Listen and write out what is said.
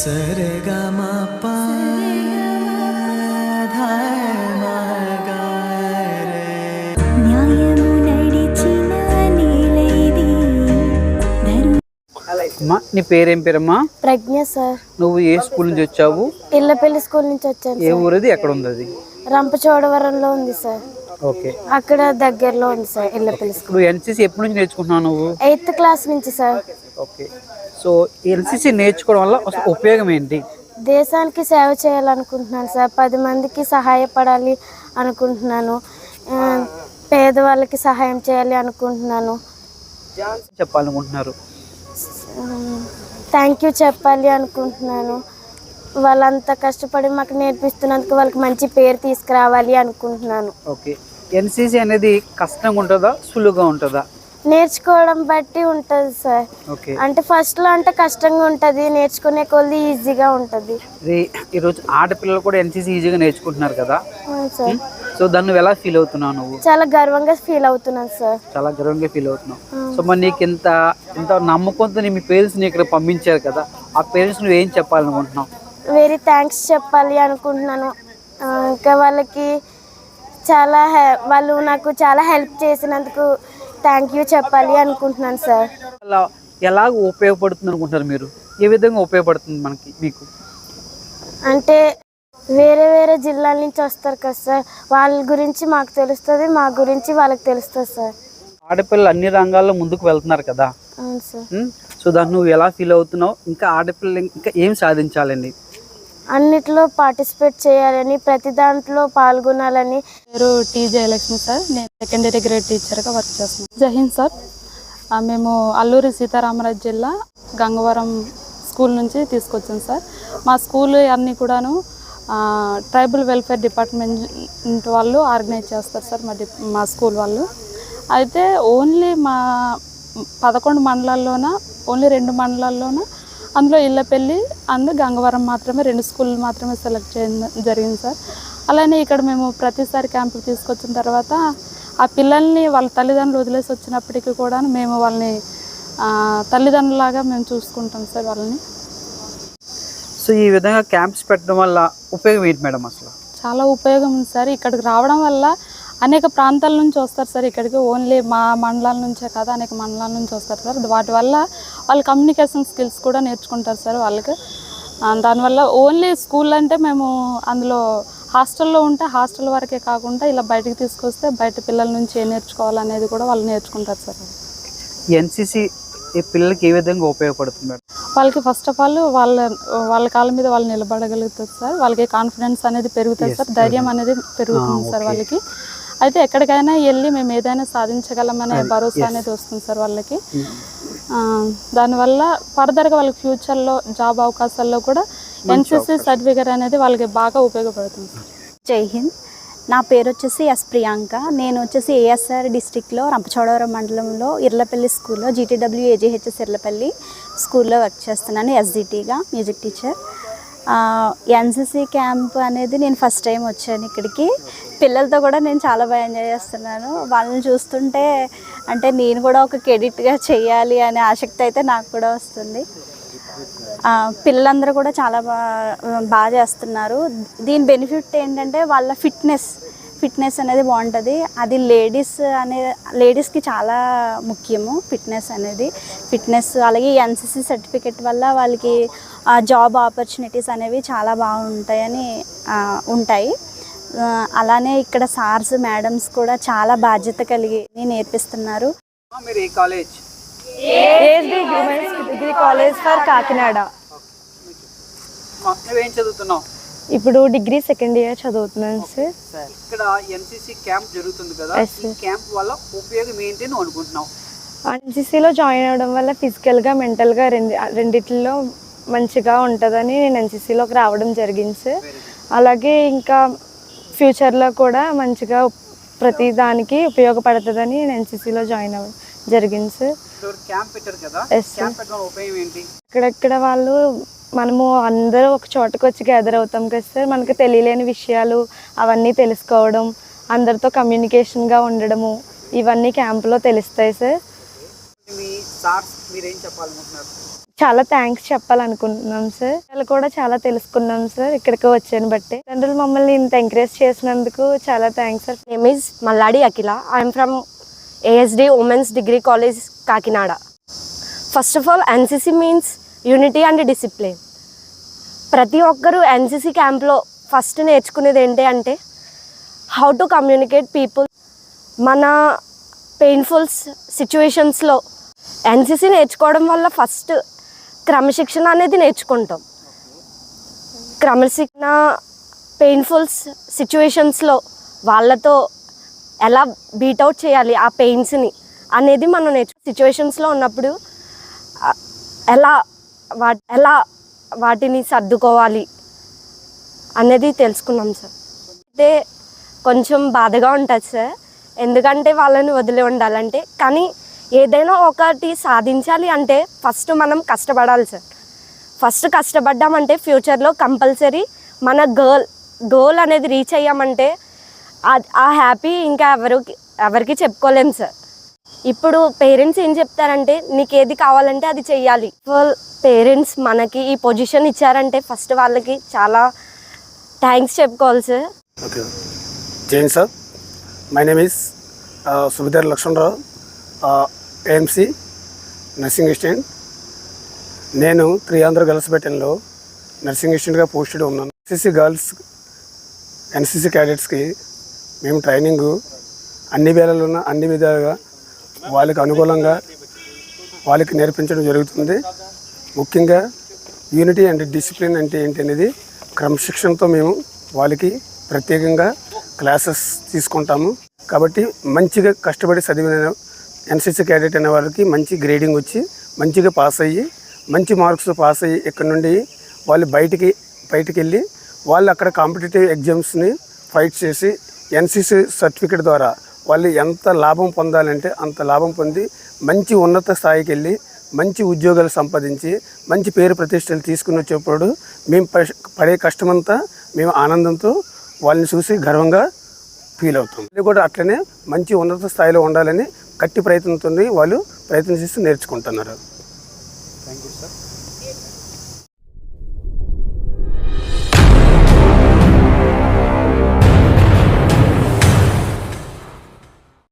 సరిగమప అమ్మా నీ పేరేం పేరమ్మా ప్రజ్ఞ సార్. నువ్వు ఏ స్కూల్ నుంచి వచ్చావు? ఇళ్ళపల్లి స్కూల్ నుంచి వచ్చాను ఏ ఊరది? ఎక్కడ ఉంది అది రంపచోడవరంలో ఉంది సార్. ఓకే. అక్కడ దగ్గరలో ఉంది సార్ ఇళ్ళపల్లి స్కూల్. ఇప్పుడు ఎన్సీసీ ఎప్పటి నుంచి నేర్చుకుంటున్నావు నువ్వు? ఎయిత్ క్లాస్ నుంచి సార్. ఓకే సో ఎన్సీసీ నేర్చుకోవడం వల్ల ఉపయోగం ఏంటి? దేశానికి సేవ చేయాలనుకుంటున్నాను సార్. పది మందికి సహాయపడాలి అనుకుంటున్నాను. పేదవాళ్ళకి సహాయం చేయాలి అనుకుంటున్నాను. చెప్పాలనుకుంటున్నారు. థ్యాంక్ యూ చెప్పాలి అనుకుంటున్నాను. వాళ్ళంతా కష్టపడి మాకు నేర్పిస్తున్నందుకు వాళ్ళకి మంచి పేరు తీసుకురావాలి అనుకుంటున్నాను. ఓకే ఎన్సీసీ అనేది కష్టంగా ఉంటుందా? సులువుగా ఉంటుందా? నేర్చుకోవడం బట్టి ఉంటుంది సార్. ఓకే. అంటే ఫస్ట్లో అంటే కష్టంగా ఉంటుంది నేర్చుకునే కొద్ది ఈజీగా ఉంటుంది. ఇది ఈరోజు ఆడపిల్లలు కూడా ఎన్సీసీ ఈజీగా నేర్చుకుంటున్నారు కదా? సార్. సో దాన్ని నువ్వు ఎలా ఫీల్ అవుతున్నావు నువ్వు? చాలా గర్వంగా ఫీల్ అవుతున్నాను సార్. చాలా గర్వంగా ఫీల్ అవుతున్నావు. సో మరి నీకు ఇంత ఇంత నమ్మకంతో నీ మీ పేరెంట్స్ని ఇక్కడ పంపించారు కదా? ఆ పేరెంట్స్ నువ్వు ఏం చెప్పాలనుకుంటున్నావు? వెరీ థ్యాంక్స్ చెప్పాలి అనుకుంటున్నాను. ఇంకా వాళ్ళకి చాలా వాళ్ళు నాకు చాలా హెల్ప్ చేసినందుకు థ్యాంక్ యూ చెప్పాలి అనుకుంటున్నాను సార్ ఎలా ఉపయోగపడుతుంది అనుకుంటారు మీరు? ఏ విధంగా ఉపయోగపడుతుంది మనకి మీకు? అంటే వేరే వేరే జిల్లాల నుంచి వస్తారు కదా సార్ వాళ్ళ గురించి మాకు తెలుస్తుంది మా గురించి వాళ్ళకి తెలుస్తుంది సార్ ఆడపిల్లలు అన్ని రంగాల్లో ముందుకు వెళ్తున్నారు కదా? అవును సార్? సో దాన్ని నువ్వు ఎలా ఫీల్ అవుతున్నావు? ఇంకా ఆడపిల్లలు ఇంకా ఏం సాధించాలండి? అన్నిట్లో పార్టిసిపేట్ చేయాలని ప్రతి దాంట్లో పాల్గొనాలని. పేరు టీ జయలక్ష్మి సార్. నేను సెకండరీ గ్రేడ్ టీచర్గా వర్క్ చేస్తున్నాను జహీన్ సార్. మేము అల్లూరి సీతారామరాజు జిల్లా గంగవరం స్కూల్ నుంచి తీసుకొచ్చాం సార్. మా స్కూల్ అన్నీ కూడాను ట్రైబల్ వెల్ఫేర్ డిపార్ట్మెంట్ వాళ్ళు ఆర్గనైజ్ చేస్తారు సార్ మా మా స్కూల్ వాళ్ళు. అయితే ఓన్లీ మా పదకొండు మండలాల్లోన ఓన్లీ రెండు మండలాల్లోన అందులో ఇళ్ళపల్లి అండ్ గంగవరం మాత్రమే రెండు స్కూల్ మాత్రమే సెలెక్ట్ చేయడం జరిగింది సార్. అలానే ఇక్కడ మేము ప్రతిసారి క్యాంపుకి తీసుకొచ్చిన తర్వాత ఆ పిల్లల్ని వాళ్ళ తల్లిదండ్రులు వదిలేసి వచ్చినప్పటికీ కూడా మేము వాళ్ళని తల్లిదండ్రులాగా మేము చూసుకుంటాం సార్ వాళ్ళని. సో ఈ విధంగా క్యాంప్స్ పెట్టడం వల్ల ఉపయోగం ఏంటి మేడం అసలు? చాలా ఉపయోగం ఉంది సార్. ఇక్కడికి రావడం వల్ల అనేక ప్రాంతాల నుంచి వస్తారు సార్ ఇక్కడికి. ఓన్లీ మా మండలాల నుంచే కాదు అనేక మండలాల నుంచి వస్తారు సార్. వాటి వల్ల వాళ్ళ కమ్యూనికేషన్ స్కిల్స్ కూడా నేర్చుకుంటారు సార్ వాళ్ళకి. దానివల్ల ఓన్లీ స్కూల్ అంటే మేము అందులో హాస్టల్లో ఉంటే హాస్టల్ వరకే కాకుండా ఇలా బయటికి తీసుకొస్తే బయట పిల్లల నుంచి ఏం నేర్చుకోవాలనేది కూడా వాళ్ళు నేర్చుకుంటారు సార్. ఎన్సీసీ ఈ పిల్లలకి ఏ విధంగా ఉపయోగపడుతుంది? వాళ్ళకి ఫస్ట్ ఆఫ్ ఆల్ వాళ్ళ వాళ్ళ కాళ్ళ మీద వాళ్ళు నిలబడగలుగుతారు సార్. వాళ్ళకి కాన్ఫిడెన్స్ అనేది పెరుగుతుంది సార్. ధైర్యం అనేది పెరుగుతుంది సార్ వాళ్ళకి. అయితే ఎక్కడికైనా వెళ్ళి మేము ఏదైనా సాధించగలమనే భరోసా అనేది వస్తుంది సార్ వాళ్ళకి. ఆ, దానివల్ల ఫర్దర్గా వాళ్ళకి ఫ్యూచర్లో జాబ్ అవకాశాల్లో కూడా ఎన్సీసీ సర్టిఫికేట్ అనేది వాళ్ళకి బాగా ఉపయోగపడుతుంది సార్. జై హింద్. నా పేరు వచ్చేసి ఎస్ ప్రియాంక. నేను వచ్చేసి ఏఎస్ఆర్ డిస్టిక్లో రంపచోడవరం మండలంలో ఇర్లపల్లి స్కూల్లో జీటీడబ్ల్యూ ఏజీహెచ్ఎస్ ఇర్లపల్లి స్కూల్లో వర్క్ చేస్తున్నాను ఎస్జిటిగా మ్యూజిక్ టీచర్ ఎన్సిసి క్యాంప్ అనేది నేను ఫస్ట్ టైం వచ్చాను ఇక్కడికి. పిల్లలతో కూడా నేను చాలా బాగా ఎంజాయ్ చేస్తున్నాను. వాళ్ళని చూస్తుంటే అంటే నేను కూడా ఒక కెడిట్గా చేయాలి అనే ఆసక్తి అయితే నాకు కూడా వస్తుంది. పిల్లలందరూ కూడా చాలా బాగా బాగా చేస్తున్నారు. దీని బెనిఫిట్ ఏంటంటే వాళ్ళ ఫిట్నెస్ ఫిట్నెస్ అనేది బాగుంటుంది. అది లేడీస్ అనే లేడీస్కి చాలా ముఖ్యము ఫిట్నెస్ అనేది. ఫిట్నెస్ అలాగే ఎన్సిసి సర్టిఫికెట్ వల్ల వాళ్ళకి జాబ్ ఆపర్చునిటీస్ అనేవి చాలా బాగుంటాయని ఉంటాయి. అలానే ఇక్కడ సార్స్ మేడమ్స్ కూడా చాలా బాధ్యత కలిగి నేర్పిస్తున్నారు. College? Degree college for Kakinada. నువ్వేం చదువుతున్నావు? ఇప్పుడు డిగ్రీ సెకండ్ ఇయర్ చదువుతున్నాను సార్. ఇక్కడ ఎన్సీసీ క్యాంప్ జరుగుతుంది కదా. ఈ క్యాంప్ వల్ల ఉపయోగం ఏంటి నువ్వు అనుకుంటున్నావు? ఎన్సీసీలో జాయిన్ అవ్వడం వల్ల ఫిజికల్గా మెంటల్గా రెండు రెండిట్లో మంచిగా ఉంటుందని నేను ఎన్సీసీలోకి రావడం జరిగింది సార్. అలాగే ఇంకా ఫ్యూచర్లో కూడా మంచిగా ప్రతి దానికి ఉపయోగపడుతుందని నేను ఎన్సీసీలో జాయిన్ అవ్వడం జరిగింది సార్. ఇక్కడ క్యాంప్ మనము అందరూ ఒక చోటకు వచ్చి గ్యాదర్ అవుతాం కదా సార్ మనకు తెలియలేని విషయాలు అవన్నీ తెలుసుకోవడం అందరితో కమ్యూనికేషన్గా ఉండడము ఇవన్నీ క్యాంపులో తెలుస్తాయి సార్ చాలా థ్యాంక్స్ చెప్పాలనుకుంటున్నాం సార్ వాళ్ళు కూడా చాలా తెలుసుకున్నాం సార్ ఇక్కడికి వచ్చాను బట్టి. తండ్రులు మమ్మల్ని ఇంత ఎంకరేజ్ చేసినందుకు చాలా thanks sir name is Malladi Akila. I am from ASD Women's Degree College, Kakinada. First of all, NCC unity and discipline ప్రతి ఒక్కరూ ఎన్సీసీ క్యాంప్లో ఫస్ట్ నేర్చుకునేది ఏంటి అంటే హౌ టు కమ్యూనికేట్ పీపుల్ మన పెయిన్ఫుల్ సిచ్యువేషన్స్లో ఎన్సీసీ నేర్చుకోవడం వల్ల ఫస్ట్ క్రమశిక్షణ అనేది నేర్చుకుంటాం. క్రమశిక్షణ పెయిన్ఫుల్ సిచ్యువేషన్స్లో వాళ్ళతో ఎలా బీటౌట్ చేయాలి ఆ పెయిన్స్ని అనేది మనం నేర్చు సిచ్యువేషన్స్లో ఉన్నప్పుడు ఎలా వా ఎలా వాటిని సర్దుకోవాలి అనేది తెలుసుకున్నాం సార్. అయితే కొంచెం బాధగా ఉంటుంది సార్. ఎందుకంటే వాళ్ళని వదిలి ఉండాలంటే కానీ ఏదైనా ఒకటి సాధించాలి అంటే ఫస్ట్ మనం కష్టపడాలి సార్. ఫస్ట్ కష్టపడ్డామంటే ఫ్యూచర్లో కంపల్సరీ మన గర్ల్ గోల్ అనేది రీచ్ అయ్యామంటే ఆ- ఆ హ్యాపీ ఇంకా ఎవరికి ఎవరికి చెప్పుకోలేము సార్. ఇప్పుడు పేరెంట్స్ ఏం చెప్తారంటే నీకు ఏది కావాలంటే అది చెయ్యాలి. పేరెంట్స్ మనకి ఈ పొజిషన్ ఇచ్చారంటే ఫస్ట్ వాళ్ళకి చాలా థ్యాంక్స్ చెప్పుకోవాలి sir okay Jain sir my name is Subedar Lakshmanarao AMC nursing assistant నేను త్రీ ఆంధ్ర గర్ల్స్ బెటన్లో నర్సింగ్ అసిస్టెంట్గా పోస్టెడ్ ఉన్నాను. ఎన్సీసీ గర్ల్స్ ఎన్సీసీ క్యాడెట్స్కి మేము ట్రైనింగు అన్ని వేళల్లో అన్ని విధాలుగా వాళ్ళకి అనుకూలంగా వాళ్ళకి నేర్పించడం జరుగుతుంది. ముఖ్యంగా యూనిటీ అండ్ డిసిప్లిన్ అంటే ఏంటి అనేది క్రమశిక్షణతో మేము వాళ్ళకి ప్రత్యేకంగా క్లాసెస్ తీసుకుంటాము. కాబట్టి మంచిగా కష్టపడి చదివిన ఎన్సీసీ క్యాడెట్ అనే వాళ్ళకి మంచి గ్రేడింగ్ వచ్చి మంచిగా పాస్ అయ్యి మంచి మార్క్స్ పాస్ అయ్యి ఇక్కడ నుండి వాళ్ళు బయటికి బయటికి వెళ్ళి వాళ్ళు అక్కడ కాంపిటేటివ్ ఎగ్జామ్స్ని ఫైట్ చేసి ఎన్సీసీ సర్టిఫికేట్ ద్వారా వాళ్ళు ఎంత లాభం పొందాలంటే అంత లాభం పొంది మంచి ఉన్నత స్థాయికి వెళ్ళి మంచి ఉద్యోగాలు సంపాదించి మంచి పేరు ప్రతిష్టలు తీసుకుని వచ్చేప్పుడు మేము పడే కష్టమంతా మేము ఆనందంతో వాళ్ళని చూసి గర్వంగా ఫీల్ అవుతాం. ఇది కూడా అట్లనే మంచి ఉన్నత స్థాయిలో ఉండాలని గట్టి ప్రయత్నంతో వాళ్ళు ప్రయత్నం చేస్తూ నేర్చుకుంటున్నారు. Thank you sir